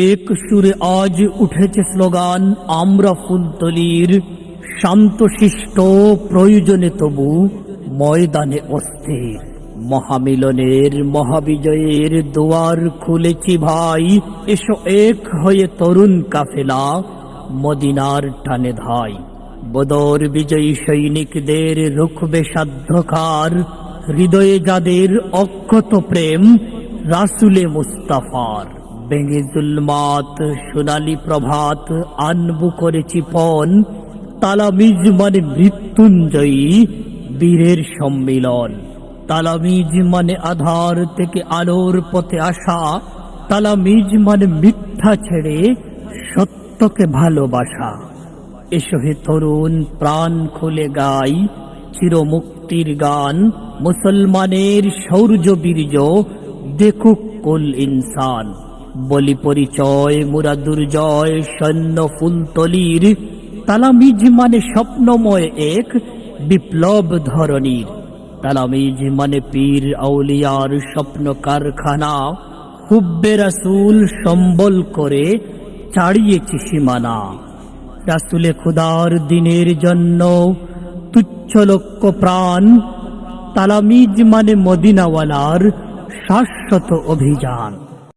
এক সুরে আজ উঠেছে স্লোগান আমরা ফুলতলির শান্তশিষ্ট প্রয়োজনে তবু ময়দানে অস্থির মহামিলনের মহাবিজয়ের দুয়ার খুলেছি ভাই এসো এক হয়ে তরুণ কাফেলা মদিনার টানে ধাই বদর বিজয়ী সৈনিকদের রুখবে সাধ্যকার হৃদয়ে যাদের অক্ষত প্রেম রাসুলে মুস্তাফার ভেঙে জুলমাত, সোনালি প্রভাত আনবু করেছি পণ, তালামিজ মানে মৃত্যুঞ্জয়ী, বীরের সম্মিলন। তালামিজ মানে আধার থেকে আলোর পথে আসা, তালামিজ মানে মিথ্যা ছেড়ে সত্যকে ভালোবাসা। এসো হে তরুণ, প্রাণ খুলে গাই, চিরমুক্তির গান, মুসলমানের শৌর্য বীর্য, দেখুক কুল ইনসান। বলি পরিচয়, মুরা দুর্জয়, সৈন্য ফুলতলির। তালামিজ মানে স্বপ্নময় এক বিপ্লব ধরনীর তালামিজ মানে পীর, আউলিয়ার স্বপ্ন কারখানা। হুব্বে রাসুল সম্বল করে ছাড়িয়েছি সীমানা। রাসুলে খুদার দিনের জন্য তুচ্ছ লক্ষ্য প্রাণ। তালামিজ মানে মদিনাওয়ালার শাশ্বত অভিযান।